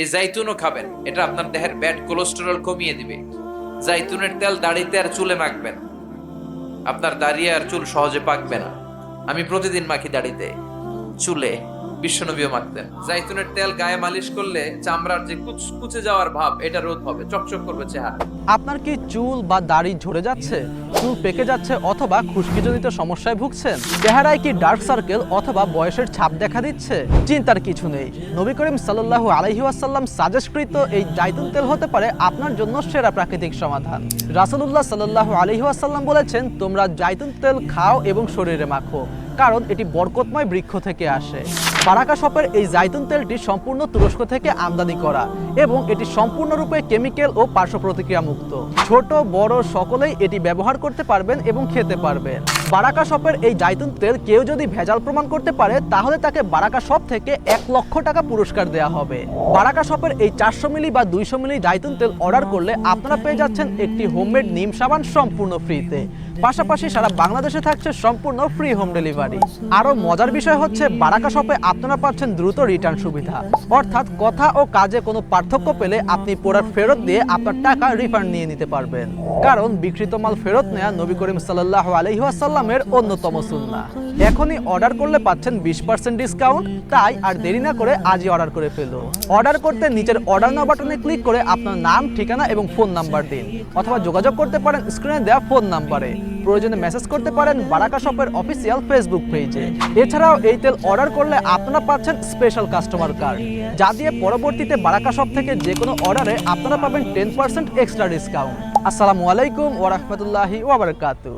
এই জাইতুনও খাবেন। এটা আপনার দেহের ব্যাড কোলেস্টেরল কমিয়ে দিবে। জাইতুনের তেল দাড়িতে আর চুলে মাখবেন। আপনার দাঁড়িয়ে আর চুল সহজে পাকবে না। আমি প্রতিদিন মাখি দাড়িতে। চুলে বিশ্বনবীও মাখতেন জাইতুনের তেল গায়ে মালিশ করলে চামড়ার যে কুচকুচে যাওয়ার ভাব, এটা রোধ হবে, চকচক করবে চেহারা। আপনার কি চুল বা দাড়ি ঝরে যাচ্ছে? চুল পেকে যাচ্ছে অথবা খুশকিজনিত সমস্যায় ভুগছেন? চেহারায় কি ডার্ক সার্কেল অথবা বয়সের ছাপ দেখা দিচ্ছে? চিন্তার কিছু নেই। নবী করিম সাল্লাল্লাহু আলাইহি ওয়াসাল্লাম সাজেস্টকৃত এই জাইতুন তেল হতে পারে আপনার জন্য সেরা প্রাকৃতিক সমাধান। রাসূলুল্লাহ সাল্লাল্লাহু আলাইহি ওয়াসাল্লাম বলেছেন, তোমরা জাইতুন তেল খাও এবং শরীরে মাখো, কারণ এটি বরকতময় বৃক্ষ থেকে আসে। বারাকা শপের এই জাইতুন তেলটি সম্পূর্ণ তুরস্ক থেকে আমদানি করা এবং এটি সম্পূর্ণরূপে কেমিক্যাল ও পার্শ্ব প্রতিক্রিয়া মুক্ত। ছোট, বড়, সকলেই এটি ব্যবহার করতে পারবেন এবং খেতে পারবেন। বারাকা শপের এই জাইতুন তেল কেউ যদি ভেজাল প্রমাণ করতে পারে, তাহলে তাকে বারাকা শপ থেকে এক লক্ষ টাকা পুরস্কার দেওয়া হবে। বারাকা শপের এই চারশো মিলি বা দুইশো মিলি জাইতুন তেল অর্ডার করলে আপনারা পেয়ে যাচ্ছেন একটি হোমমেড নিম সাবান সম্পূর্ণ ফ্রিতে। পাশাপাশি সারা বাংলাদেশে থাকছে সম্পূর্ণ ফ্রি হোম ডেলিভারি। আরও মজার বিষয় হচ্ছে, বারাকা শপে আপনারা পাচ্ছেন দ্রুত রিটার্ন সুবিধা। অর্থাৎ কথা ও কাজে কোনো পার্থক্য পেলে আপনি প্রোডাক্ট ফেরত দিয়ে আপনার টাকা রিফান্ড নিয়ে নিতে পারবেন। কারণ বিকৃত মাল ফেরত নেয়া নবী করিম সাল্লাহ আলহিহাসাল্লামের অন্যতম সুন্না এখনই অর্ডার করলে পাচ্ছেন বিশ পার্সেন্ট ডিসকাউন্ট তাই আর দেরি না করে আজই অর্ডার করে ফেলুন। অর্ডার করতে নিচের অর্ডার নাও বাটনে ক্লিক করে আপনার নাম, ঠিকানা এবং ফোন নাম্বার দিন, অথবা যোগাযোগ করতে পারেন স্ক্রিনে দেওয়া ফোন নাম্বারে প্রয়োজনে মেসেজ করতে পারেন বারাকা শপের অফিসিয়াল ফেসবুক পেজে এছাড়াও এই তেল অর্ডার করলে আপনারা পাচ্ছেন স্পেশাল কাস্টমার কার্ড যা দিয়ে পরবর্তীতে বারাকা শপ থেকে যে কোনো অর্ডারে আপনারা পাবেন টেন পার্সেন্ট এক্সট্রা ডিসকাউন্ট আসসালামু আলাইকুম ওরহমতুল্লাহি ওবরাকাতু